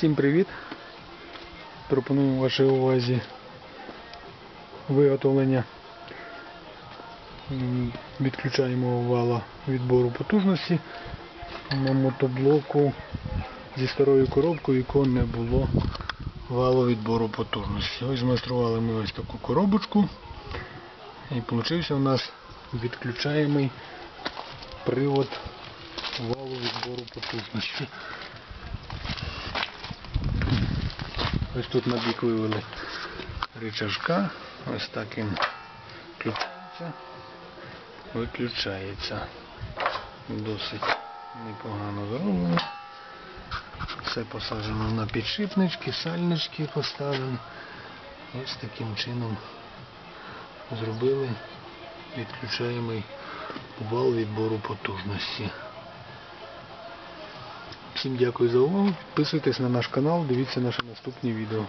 Всім привіт! Пропоную вашій увазі виготовлення відключаємо вала відбору потужності на мотоблоку зі старою коробкою, якого не було валу відбору потужності. Ось змайстрували ми ось таку коробочку і вийшов у нас відключаємий привод валу відбору потужності. Ось тут на бік вивели рычажка, ось так він включається, виключається. Досить непогано зроблено. Все посаджено на підшипнички, сальнички поставлені. Ось таким чином зробили відключаємий вал відбору потужності. Всім дякую за увагу. Підписуйтесь на наш канал, дивіться наші наступні відео.